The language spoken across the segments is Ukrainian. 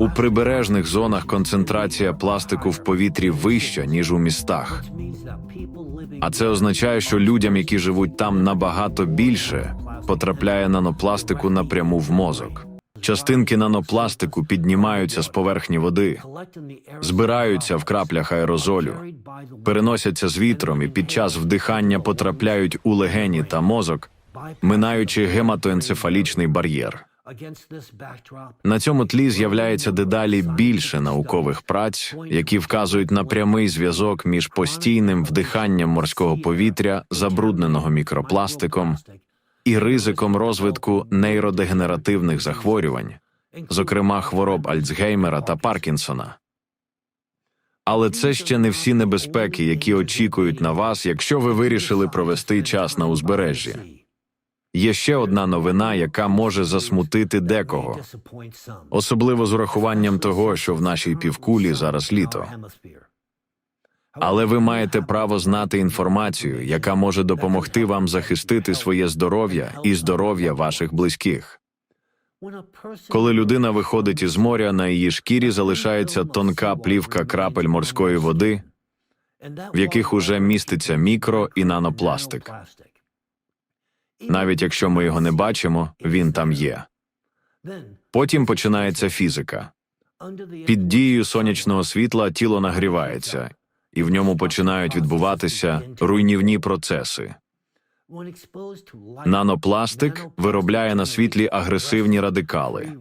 У прибережних зонах концентрація пластику в повітрі вища, ніж у містах. А це означає, що людям, які живуть там набагато більше, потрапляє нанопластику напряму в мозок. Частинки нанопластику піднімаються з поверхні води, збираються в краплях аерозолю, переносяться з вітром і під час вдихання потрапляють у легені та мозок, минаючи гематоенцефалічний бар'єр. На цьому тлі з'являється дедалі більше наукових праць, які вказують на прямий зв'язок між постійним вдиханням морського повітря, забрудненого мікропластиком, і ризиком розвитку нейродегенеративних захворювань, зокрема хвороб Альцгеймера та Паркінсона. Але це ще не всі небезпеки, які очікують на вас, якщо ви вирішили провести час на узбережжі. Є ще одна новина, яка може засмутити декого, особливо з урахуванням того, що в нашій півкулі зараз літо. Але ви маєте право знати інформацію, яка може допомогти вам захистити своє здоров'я і здоров'я ваших близьких. Коли людина виходить із моря, на її шкірі залишається тонка плівка крапель морської води, в яких уже міститься мікро і нанопластик. Навіть якщо ми його не бачимо, він там є. Потім починається фізика. Під дією сонячного світла тіло нагрівається, і в ньому починають відбуватися руйнівні процеси. Нанопластик виробляє на світлі агресивні радикали.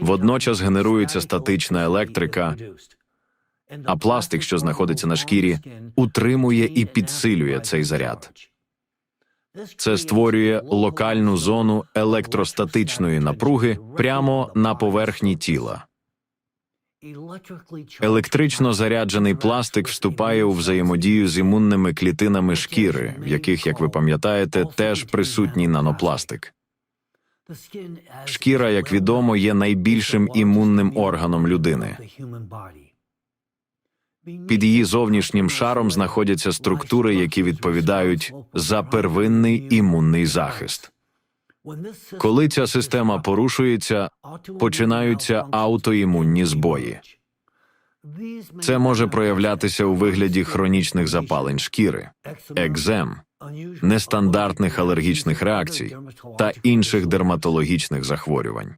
Водночас генерується статична електрика, а пластик, що знаходиться на шкірі, утримує і підсилює цей заряд. Це створює локальну зону електростатичної напруги прямо на поверхні тіла. Електрично заряджений пластик вступає у взаємодію з імунними клітинами шкіри, в яких, як ви пам'ятаєте, теж присутній нанопластик. Шкіра, як відомо, є найбільшим імунним органом людини. Під її зовнішнім шаром знаходяться структури, які відповідають за первинний імунний захист. Коли ця система порушується, починаються аутоімунні збої. Це може проявлятися у вигляді хронічних запалень шкіри, екзем, нестандартних алергічних реакцій та інших дерматологічних захворювань.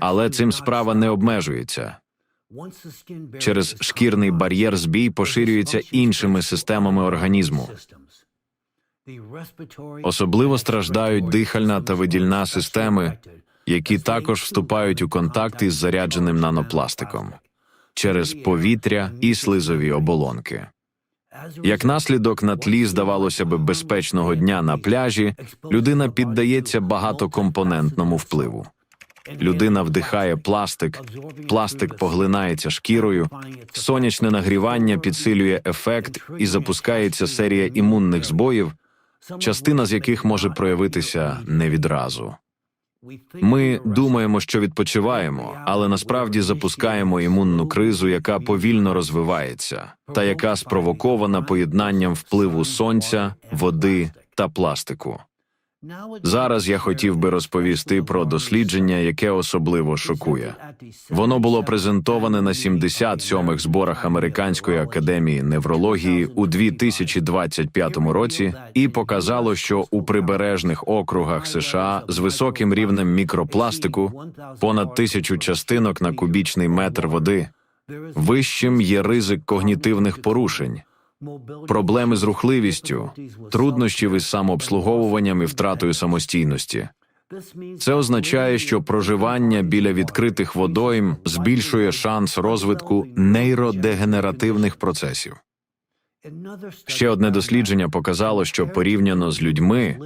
Але цим справа не обмежується. Через шкірний бар'єр збій поширюється іншими системами організму. Особливо страждають дихальна та видільна системи, які також вступають у контакт із зарядженим нанопластиком через повітря і слизові оболонки. Як наслідок на тлі, здавалося б, безпечного дня на пляжі, людина піддається багатокомпонентному впливу. Людина вдихає пластик, пластик поглинається шкірою, сонячне нагрівання підсилює ефект і запускається серія імунних збоїв, частина з яких може проявитися не відразу. Ми думаємо, що відпочиваємо, але насправді запускаємо імунну кризу, яка повільно розвивається, та яка спровокована поєднанням впливу сонця, води та пластику. Зараз я хотів би розповісти про дослідження, яке особливо шокує. Воно було презентоване на 77-х зборах Американської академії неврології у 2025 році і показало, що у прибережних округах США з високим рівнем мікропластику понад тисячу частинок на кубічний метр води вищим є ризик когнітивних порушень проблеми з рухливістю, труднощів із самообслуговуванням і втратою самостійності. Це означає, що проживання біля відкритих водойм збільшує шанс розвитку нейродегенеративних процесів. Ще одне дослідження показало, що порівняно з людьми,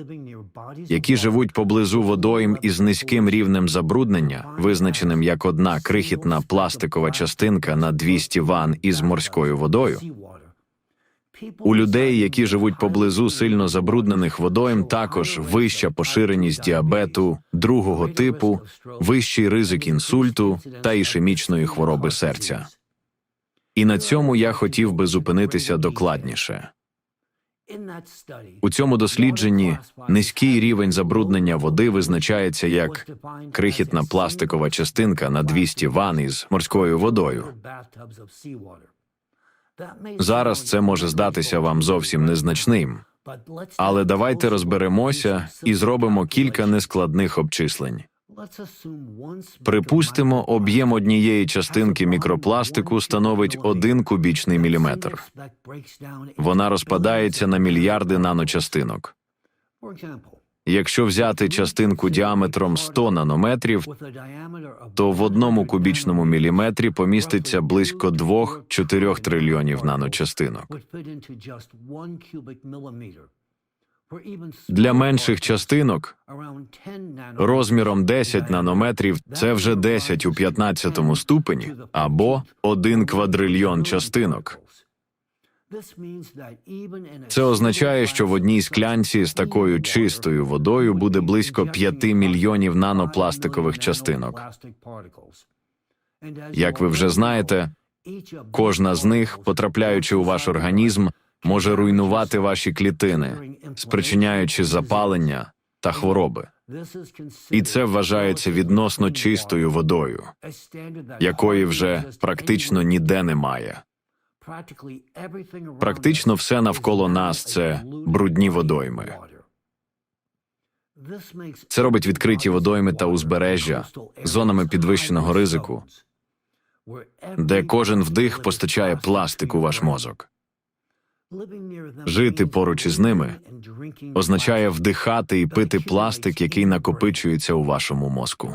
які живуть поблизу водойм із низьким рівнем забруднення, визначеним як одна крихітна пластикова частинка на 200 ван із морською водою, у людей, які живуть поблизу сильно забруднених водойм, також вища поширеність діабету другого типу, вищий ризик інсульту та ішемічної хвороби серця. І на цьому я хотів би зупинитися докладніше. У цьому дослідженні низький рівень забруднення води визначається як крихітна пластикова частинка на 200 ванн із морською водою. Зараз це може здатися вам зовсім незначним, але давайте розберемося і зробимо кілька нескладних обчислень. Припустимо, об'єм однієї частинки мікропластику становить 1 кубічний міліметр. Вона розпадається на мільярди наночастинок. Якщо взяти частинку діаметром 100 нанометрів, то в одному кубічному міліметрі поміститься близько 2-4 трильйонів наночастинок. Для менших частинок розміром 10 нанометрів це вже 10 у 15 ступені або 1 квадрильйон частинок. Це означає, що в одній склянці з такою чистою водою буде близько 5 мільйонів нанопластикових частинок. Як ви вже знаєте, кожна з них, потрапляючи у ваш організм, може руйнувати ваші клітини, спричиняючи запалення та хвороби. І це вважається відносно чистою водою, якої вже практично ніде немає. Практично все навколо нас це брудні водойми. Це робить відкриті водойми та узбережжя зонами підвищеного ризику, де кожен вдих постачає пластик у ваш мозок. Жити поруч із ними Означає вдихати і пити пластик, який накопичується у вашому мозку.